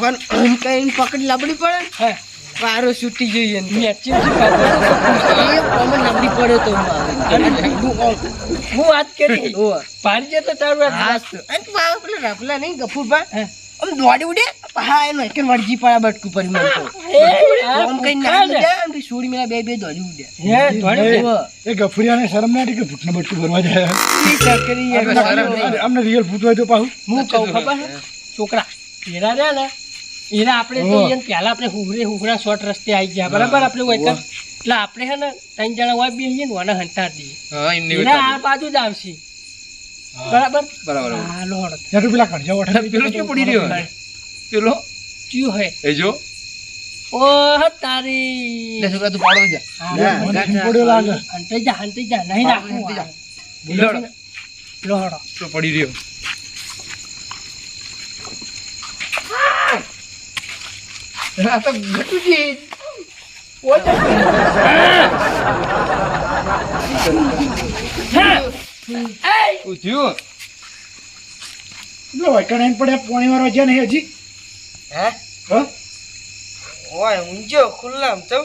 ભગવાન ઓમ કહીને પકડી લાબડી પડે હે. પારો છૂટી જઈએ મેચિંગ લાબડી પડે તો હું વાત કરી. પાડી દે તો તારું વાત. અને આવે પેલા રફલા નહીં ગફુરભા? આમ દોડી ઉડે? હા એનો એક વળજી પાડા બટકુ પડી મને તો. એ, આ ઓમ કહીને ભૂખા નાખી ને. દે, અને સોડી મેલા બે બે દોડી ઉડે. હે, દોડી એ ગફુરિયાને શરમ ના કે ભૂતને બટકુ ભરવા જાય ઈ ચકરી. અમને- અમને રિયલ ભૂત હોય તો પાછું હું કહું ખબર છોકરા. એરા રહ્યા ને? એરા આપણે તો હા. એને પહેલા આપણે હુહરે હુહરા શોર્ટ રસ્તે આવી ગયા. બરાબર? આપણે હોય એટલે આપણે છે ને ત્રણ જણા હોય બેસીએ ને વાના હંતા દઈએ. એરા આ બાજુ જ આવશે. બરાબર? બરાબર હા લોડ. ત્યાં તો પેલા કણજા વઠા પેલો ક્યાં પડી રહ્યો? પેલો? ચિયો હે? એ જો. ઓહ તારી. છોકરા તું પાડો જા. હા, પડ્યો લાગે. હંતે જા હંતે જા. નહીં રાખવું લોડ. તો પડી રહ્યો. આ તો થયું પેલો વૈકણ આઈને પડ્યા પોણી વાળવા છે ને હજી? હે? ઓય, ઊંઝો ખુલ્લામ તો.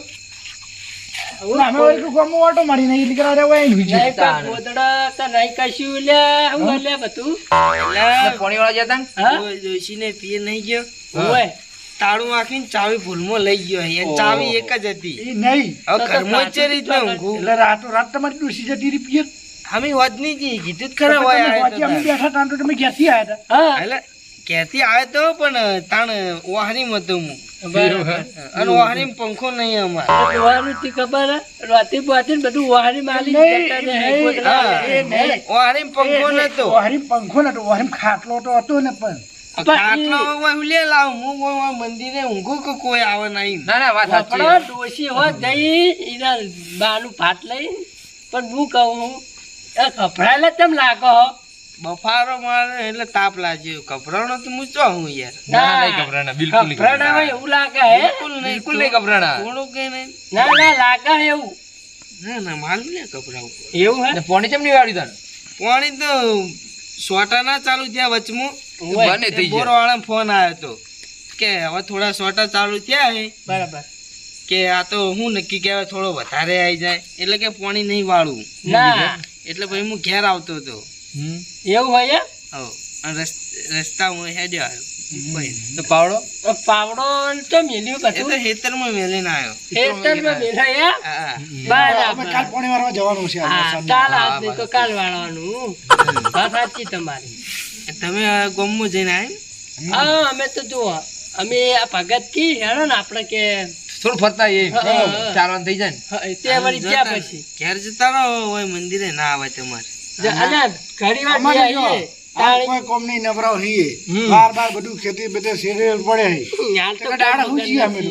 અમે વળી ગામમાં ઓટો મારી નહીં એટલે કરા રહેવા નહીં કા ગોદડા તો નહીં કશું લે હું લે બધું. પેલા પાણી વાળા જતા હા? પીએ નહીં ગયો. ઓય તાળું આખીને ચાવી ભૂલમાં લઈ ગયો ચાવી એક જ હતી. નહીં. ઘરમાં જ રીતના ઊંઘું એટલે રાતો રાત તમારી ડૂસી જતી રહી પિયર અમે હોદની જી કીધું જ ખરા હોય આયો તો અમે બેઠા તાણ તો તમે ક્યાંથી આવ્યા હતા. હા. એટલે ક્યાંથી આવ્યો તો પણ તાણ વાહરીમાં હતો હું. બરાબર. અને વાહરી પંખો નહીં અમારે. જોવાનું તી ખબર હે? રાતે બાતે ને બધું વાહરી માલી. એ પંખો નતો. ઓહરી પંખો નતો. ઓહરી ખાટલો તો હતો ને પણ. આટલો હું લે લાવ હું કોઈ મંદિરે ઊંઘું કે કોઈ આવે નહીં. ના ના વાત સાચી ડોશી હોત ગઈ એના બાનું ભાત લઈ પણ હું કહું એ ગભરાયેલા કેમ લાગો બફારો મારે એટલે તાપ લાગ્યો ગભરાણો તો હું ચો હું યાર. ના ના નહીં ગભરાણા બિલકુલ ગભરાણા. હોય એવું લાગે હે? બિલકુલ નહીં બિલકુલ નહીં ગભરાણા. થોડું કે નહીં? ના ના લાગે એવું. ના ના માલું ને ગભરાવું. એવું હે? ને પાણી નહીં વાળ્યું તને પાણી તો સોટા ના ચાલુ થયા વચમું. થઈ બોર વાળા ફોન આવ્યો તો. કે હવે થોડા સોટા ચાલુ થયા બરાબર. કે આ તો હું નક્કી કે થોડો વધારે આવી જાય. એટલે કે પાણી નહીં વાળું. ના. એટલે પછી હું ઘેર આવતો હતો. હમ. એવું હોય રસ્તા હું હેડ્યો આવ્યો. તો પાવડો? પાવડો તો મેલ્યું એ તો બધું ખેતરમાં મેલીને આવ્યો ખેતરમાં મેલાય? હે? હા. અમે બરાબર કાલ પોણી વાળવા જવાનું છે હા કાલ આજ તો કાલ વાળવાનું. વાત સાચી તમારી. તમે ગોમમાં જઈને આવ્યા હા અમે તો જુઓ. અમે આ ભગત કી હેડો ને આપણે કે થોડું ફરતા એ. ચાલવાનું થઈ જાય ને. તે વળી ગયા પછી. ઘેર જતા રહો હોય મંદિરે. ના આવે તમારે. ઘણી વાર ગયા કોઈ કોમ નહીં નવરાવ હઈએ બાર બાર બધું ખેતી બધે શેરે પડે હે. તો તો દાડા કોઈ હુંચીએ અમે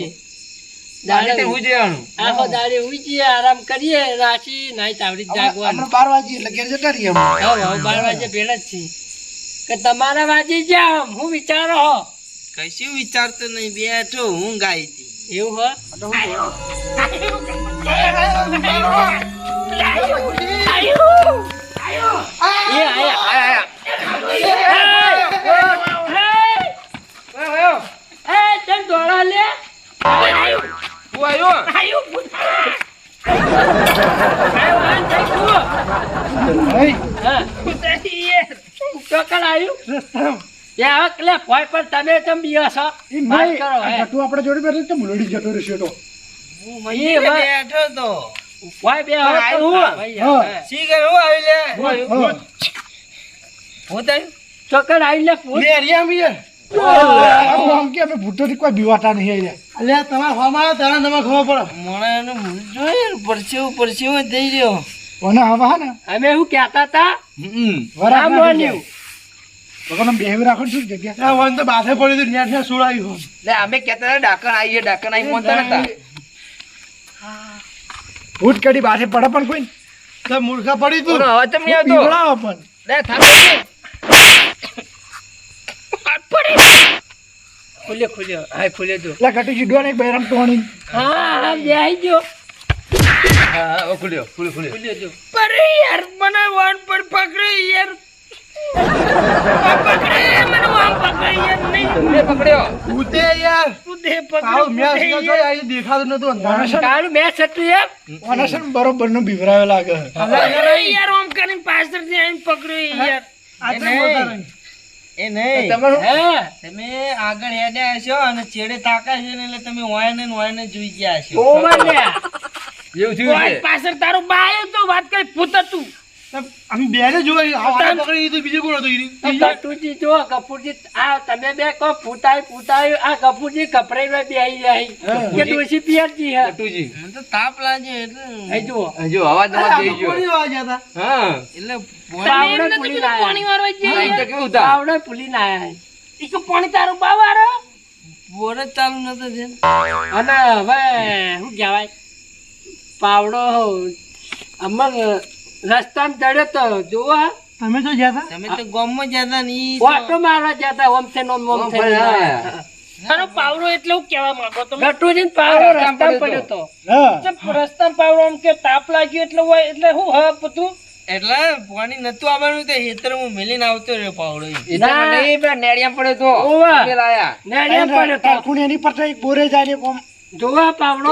દાડે દાડે હું જવાનું આખો દાડે ઉઈજીએ, આરામ કરીએ રાશી નાઈ તાવડી જાગવાનું. હમણાં બાર વાગે એટલે ઘેર જતા રહીએ અમે. હવે હવે બાર વાગે ભેળા જ છીએ. કે તમારા વાજી જાઓ હું વિચારો હો. કશું વિચારતો નહીં બેઠો હું ગાઈ હતી એવું હો? આયા આયા એ ચલ દોડા લે તું આવ્યો આયુ ભૂત. આયુ, આ જઈ જુઓ. હઈ, હા. ચોકડ આયુ એ હવે પણ તમે તમ બીઓ છો? નહીં, હે. આપણે જોડે બેઠો તો મુલડી જતો રહેશે તો. હું બેઠો તો. ભોય બે હવે તો હું? ભાઈ, હા. હા. શી કરે હું આવી લે? હા. ભૂત આવ્યું? ચોકડ લે અમે આમ કે અમે ભૂતોથી કોઈ બીવાતા નહીં અહીંયા. અલ્યા તમારા હોમાં આવે ત્યારે તમે ખબર પડે. મોણાનું મોઢું જોયે ને, પરસેવો પરસેવો થઈ રહ્યો. કોને હવે ને? અમે શું કહેતા હતા? માન્યું. કોને બેહવી રાખો શું જગ્યા? વન તો બાથે પડી તો ન્યા ન્યા સુડાયું લે અમે કહેતા હતા ડાકણ આવીએ ડાકણ આવી મોનતા નતા. ભૂત કડી બાથે પડે પણ કોઈ તો મૂર્ખા પડી તું. ચમ નહીં આવતો પીવડાવો પણ. લે થાક ખુલ્યો ખુલ્યો હા ખુલ્યો તો એટલે ઘટી જીડવા ને બૈરામ ટોણી. હા હા ગયો. હા હા ખુલ્યો ખુલ્યો ખુલ્યો. ખુલ્યો જો. અરે યાર મને વાન પર પકડે યાર. બરોબરનું બીવરાયો લાગે યાર આમ કરીને પાછળથી આવીને પકડ્યું. યાર આ તો બોલતા નહીં. એ નહીં તમે આગળ હેડ્યા છો અને છેડે તાકા છે એટલે તમે વાયને વાયને જોઈ ગયા છો એવું થયું પાછળ તારું બાય તો વાત કરી પૂત હતું અમે બેને જોઈ આ પકડી દીધું બીજું કોણ હતું? કટુજી જો કપૂરજી આ તમે બે કહો ફૂટાય ફૂટાય આ કપૂરજી કપરાઈ માં બેહી જાય. કે ડોશી પિયરજી હે? ટુજી તો તાપ લાગ્યો એટલે. અહીં જો અવાજ અરે, અવાજ આ કોની અવાજ હતા? હા. એટલે પાવડો ભૂલી ના હા, એ તો કેવું હતા પાવડો ભૂલી ના આયા ઈ તો પાણી તારું બાવારો બોર ચાલુ નતો છે અને હવે શું કહેવાય? પાવડો અમર રસ્તામાં ચડ્યો તો જુઓ. તમે તો જ્યાં તમે તો ગામમાં જતા ને તો- ઓટો મારવા જતા ઓમ છે નોમ ઓમ છે તારો પાવરો એટલે હું કહેવા માંગો તો ગટુજી પાવરો રસ્તા પડ્યો તો. હા. રસ્તામાં પાવડો આમ કે તાપ લાગ્યો એટલે હોય એટલે હું હા બધું એટલે પાણી નતું આવવાનું તો હું મેલીને આવતો રહ્યો પાવડો. એ નહીં પેલા નેડિયા પડ્યો તો. ઓવા. લાયા નેડિયા પડ્યો તો. કારકુન એની પર તો એક બોરે જાય ને જોવા પાવડો.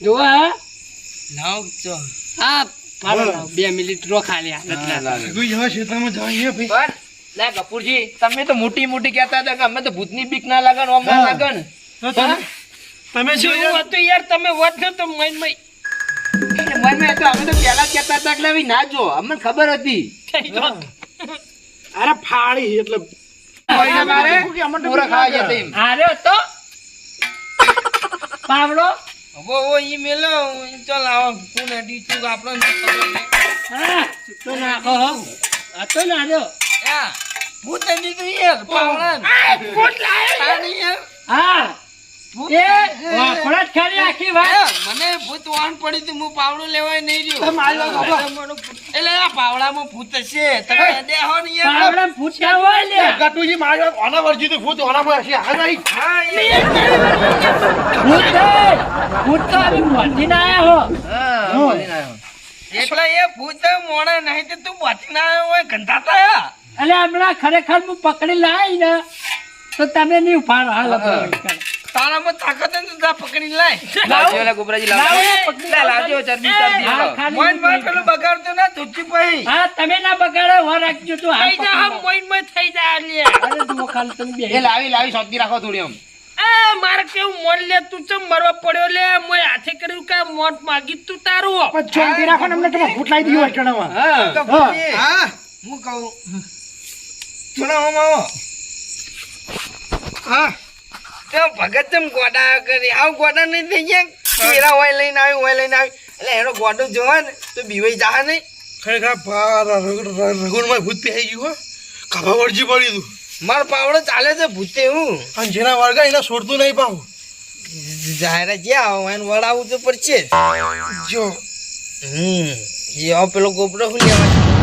જોવા લાવ ચો હા મારો બે મિનિટ રો ખાલી કોઈ હવે ક્ષેત્રમાં જઈએ ભાઈ. પણ કપૂરજી તમે તો મોટી મોટી કહેતા હતા કે અમે તો ભૂતની બીક ના લાગે ને ઓમ લાગે ને તમે- તમે હતું યાર તમે વાત ન તો મન મય મનમાં તો અમે તો પહેલા કહેતા હતા એટલે ના જો અમને ખબર હતી. અરે ફાળી એટલે મારે કે અમને તો પૂરા ખાવા જતા એમ. તો. પાવડો ઓ ઈ મેલો ચાલ આવો કોણ અડી આપણો. હા તો નાખો હો આ તો નાર્યો યા, ભૂત અડી તું યાર પાવડાને. ફૂટ લાયો. હા એ વાપડા જ ખાલી આખી વાત મને ભૂત વાન પડી તું હું પાવડું લેવાય નહીં રહ્યો. એટલે આ પાવડામાં ભૂત છે તમે દેહો હો પાવડામાં ભૂત ના હોય લે ગટુજી મારી ઓના વર્જી તો ભૂત ઓનામાં હશે. હા નહીં. હા, ભૂત. ભૂત તો આવી મોઢી ના આયા હો હા. એટલે એ ભૂત મોણે નહીં તો તું બાથી ના આયો હોય ગંધાતા યા. એટલે હમણાં ખરેખર હું પકડી લાવી ને તો તમે નહીં ઉપાડ હાલ તારામાં તાકાત ને તો પકડી લાય. લાવજો લે ગોબરાજી લાવજો. પકડી લે, લાવજો ચરબી ચરબી હા, મોઈન મોઈન પેલું બગાડતો ના ધોતી પહી. હા તમે ના બગાડો હો રાખજો તું હાલ થઈ જા હા, મોઈન મોઈન થઈ જા લે. અરે તું ખાલી તમે બે. એ લાવી લાવી શોધતી રાખો થોડી આમ. એ મારે કેવું મોન લે તું ચમ મરવા પડ્યો લે? મોય હાથે કર્યું કે મોટ માગી તું તારું? પણ શાંતિ રાખો ને અમને તમે લાવી દીધું અટકણામાં. હા. હા. હા. હું કહું? ઓમ આવો. હા. તે ભગત ચમ ગોડા કરી. આવ ગોડા નહીં થઈ ગયા? કેરા હોય લઈને આવ્યું હોય લઈને આવ્યું. એટલે એનો ગોડો જોવા ને તો બીવાઈ જા નહીં. ખરેખર રઘુનમાં ભૂત પહેરી ગયું હો. ખભા વળજી પડી તું. મારો પાવડો ચાલે છે ભૂતે હું. અને જેના વળગા એને છોડતું નહીં પાછું. જાહેર જ્યાં આવો એને વડાવવું તો પડશે જ. જો. હમ પેલો ગોપડો હું લેવા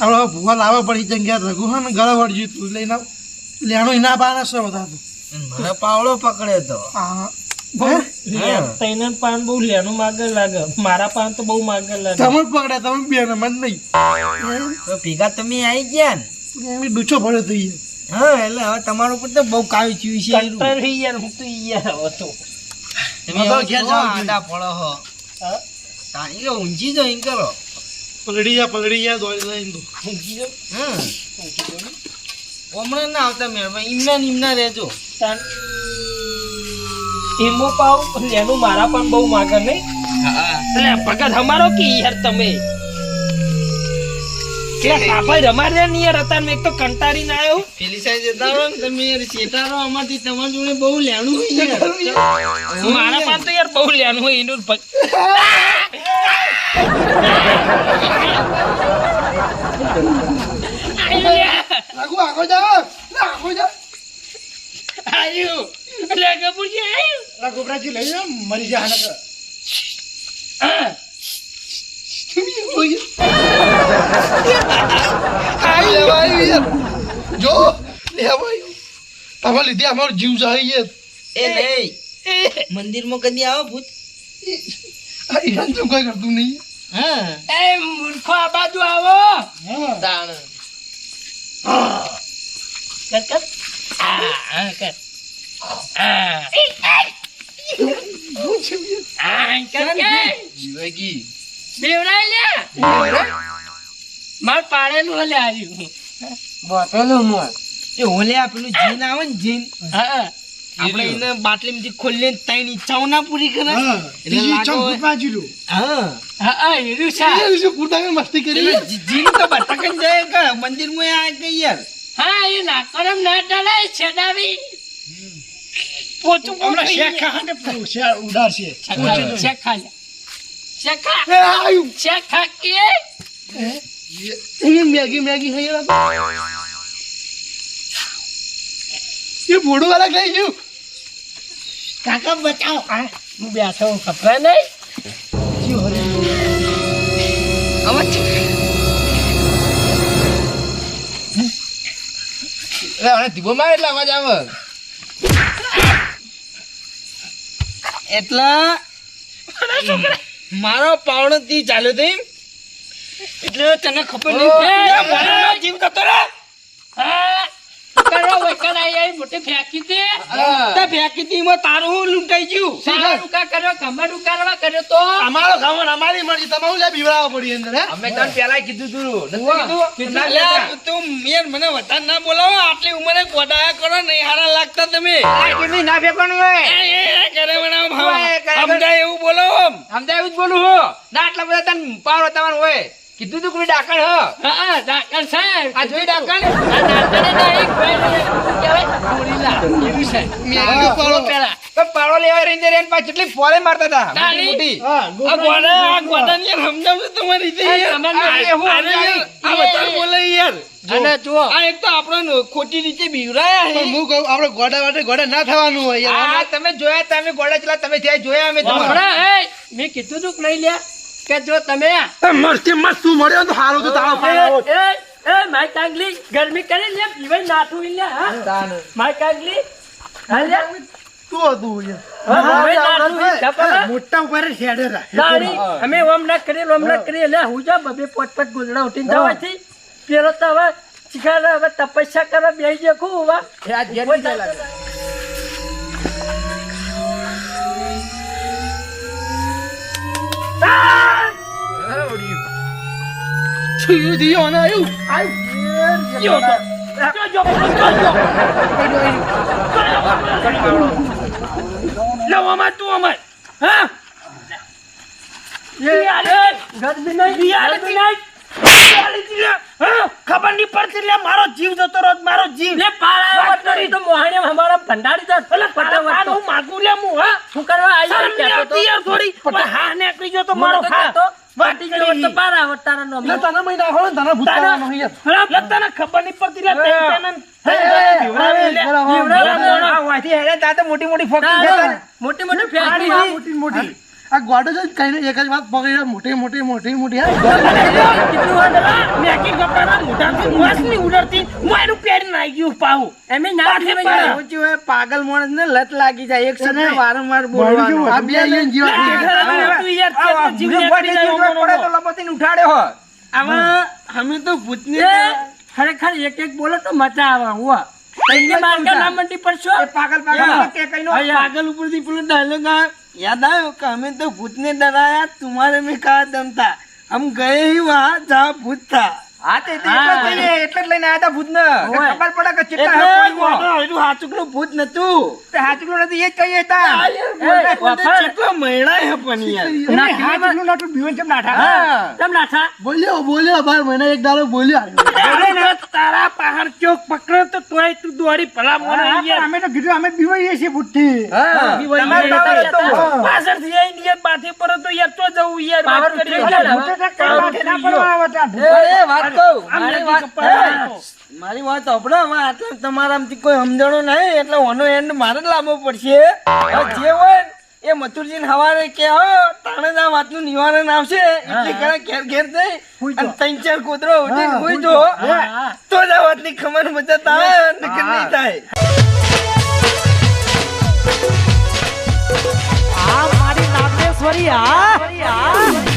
આપણે ભૂવા લાવવા પડી જગ્યા રઘુ હા ને ગળા વળજ્યું તું એટલે એના લેણું એના છે બધા તો. મને પાવડો પકડ્યો તો. આ પાન બહુ લેણું માગર લાગે. મારા પાન તો બહુ માગર લાગે. તમે પકડે પકડ્યા તમે બે ને મન નહીં. તો ભેગા તમે આવી ગયા ને? એમની ડૂચો પડ્યો થઈ. હા એટલે હવે તમારું પણ તો બહુ કાવી ચીવી છે યાર હું તો યાર હતો તમે ઘેર જાઓ આડા ફળો હો. હા? તાણી લો ઊંચી જો એમ કરો. પલડી જા પલડી જા દોડી જાઉં. હમ. હમણાં ના આવતા મેળવા ઇમના ને રહેજો. તાન. ઈમો પાવ લેનું મારા પણ બહુ માગર નહીં. હા એટલે ભગત અમારો કે યાર તમે? કે સાભાઈ રમાડે ને યાર હતા મેં એક તો કંટાળી ના આવ્યો પેલી સાઈડ જતા રહો ને તમે યાર. શેતારો અમારથી તમારી જોડે બહુ લેણું હોય મારા પાસે તો યાર બહુ લેવાનું હોય એનું ભગ- રઘુ આગળ જા લે, આયુ. એટલે આયુ. લા લઈ જા મરી જા હાને આઈ જો લેવાય. તમારા લીધે અમારો જીવ જાય છે. એ નહીં મંદિરમાં કદી આવો ભૂત? ઈરાન જેવું કઈ કરતું નહીં. હા? એ મૂર્ખો આ બાજુ આવો. તાણ. કર કર. આ કર. આ આ કર કે જીવગી. બેવડાય લે. માર પાડેલું હલે આવ્યું બોતેલો મોર. એ ઓલે આ જીન આવે ને જીન. હા. આપણે એને બાટલીમાંથી ખોલીને ત્રણ ઈચ્છાઓ ના પૂરી કરે. હા એટલે. હા. હા એરું છે. મસ્તી કરી જીન તો ભટકન જાય કે મંદિરમાં આ કે યાર. હા એ નાકરમ ના ડરાય છેડાવી. પોતું હમણાં શેક ખા ને. શેક ખા. લે શેક ખા ખા કે? એ મેગી મેગી એ ભોડું વાળા ખાઈ ગયું. કાકા બચાવ. આ હું બેઠો હું ખબર નહીં? એટલા મારો પાવડો તી ચાલ્યો એમ. એટલે તને ખબર નહીં. મારો જીવ જતો રહે. હા. કરો વૈકલ આઈ આઈ મોટી ફેંકી દે. તે ફેંકી તી એમાં તારું લૂંટાઈ ગયું. સારા ડુકા કર્યો ખમા ડુકારવા કર્યો તો? અમારો ખાવાનો અમારી મરજી. તમે હું લે બીવડાવવા પડી અંદર હે? અમે તને પેલા કીધું તું. કીધું? કીધું ના લે, લેતા. તું યાર મને વધારે ના બોલાવો. આટલી ઉંમરે ગોડાયા કરો નહીં હારા લાગતા તમે. આ કીધું ના ફેંકવાનું એ, એ, એ, ભાવ. સમજાય એવું બોલો સમજાય એવું જ બોલું હો. ના આટલા બધા તને પાવર તમારું હોય. કીધું તું કોઈ ડાકણ હ? ડાકણ સાહેબ. આ જોઈ ડાકણ? આ ડાકણ નહીં એક કહેવાય? ગોરીલા એવું છે. મેગી તો પેલા. તો પાવડો લેવા રેન્જર એન પાછ કેટલી ફોરે મારતા હતા. મોટી હા આ ગોડા આ ગોડાને યાર સમજાવજો તમારી રીતે આ યાર. આ અરે આ બધા બોલે યાર. અને જો આ એક તો આપણને ખોટી રીતે બીવરાયા પણ છે હું કહું આપણે ગોડા માટે ગોડા ના થવાનું હોય યાર. તમે જોયા તમે ગોડા ચલા તમે જે જોયા અમે તમારા. મેં કીધું તું લઈ લ્યા. કે જો તમે મસ્તી મસ્ત તું મળ્યો તો સારું તો તારો ફાયદો એ એ માય કાંગલી ગરમી કરી લે પીવે નાઠું ઇલે હા? માય કાંગલી હા લે. તું હતું. મોટા ઉપર શેડે અમે ઓમ ના કરીએ ઓમ ના કરીએ લે હું જા બબે પોત પોત ગોદડા ઉઠીને જવાથી પેલો તો હવે હવે તપસ્યા કરવા બેસી જખું હવે દિયો ને આયુ. જો તો. જો, જો, જો, જો. લાવો અમાર તું અમાર હા ખબર નહીં પડતી એટલે મારો જીવ જતો રોજ મારો જીવ લે પાળા વટરી તો મોહાણી અમારા ભંડારી દે ભલે ફટાફટ હું માગું લે હું હા શું કરવા આવી શરમ આવતી યાર થોડી હા નીકળી ગયો તો મારો હા તો વાટી ગયો તો પારા વટારા નો લે તને મહિના તને નહીં લે. તને ખબર નહીં પડતી લે તને તો મોટી મોટી ફોકી મોટી મોટી ફેક્ટરી મોટી મોટી. આ ગોડો જો કઈ નહીં એક જ વાત પકડી મોટી મોટી મોટી મોટી હા મેકી પેર નાઈ ગયું એમે ના પાગલ માણસ ને લત લાગી જાય એક સાથે વારંવાર મારું આ બે અહીંયા જીવા તું યાર પડી તો. લપોતીને હો. આમાં અમે તો ભૂતની ખરેખર એક એક બોલો તો મજા આવે હુઆ. યાદ આવ્યો કે અમે તો ભૂતને ડરાયા તુમારે મેં કા દમતા. હમ ગયે હી વહા જા ભૂત થા. હા તે એટલે જ લઈને આવ્યા હતા ભૂતને. ખબર પડે કે ચિત્તા એટલે હે કોઈ ગોડો નો. એનું હાચુકનું ભૂત નતું. તે હાચુકડું નથી એ જ કહીએ તા. કેટલો મહિના હે પણ યાર. ના, એમને હાથ બીવન કેમ નાઠા? હા. કેમ ના બોલ્યો બોલ્યો બાર મહિના એક દાડો બોલ્યો તારા પહાડ ચોક પકડ્યો તો તોય તું દોડી ભલા મોણા અમે તો કીધું અમે બીવાઈએ છીએ ભૂતથી. પાછળથી આઈને યાર બાથી પર તો યાર તો જવું યાર. વાત કરી વાત કહું. મારી વાત સાંભળો તમારા કોઈ સમજણો નહીં એટલે ઓનો એન્ડ મારે જ લાવવો પડશે. જે હોય એ મથુરજી હવારે કે હો તાણે આ વાતનું નિવારણ આવશે. એટલે ઘણા ઘેર ઘેર થઈ અને ત્રણ ચાર કૂતરો ઉઠી કોઈ જો તો જ આ વાતની ખબર મજા થાય નકર નહીં થાય. આ મારી નાગેશ્વરી આ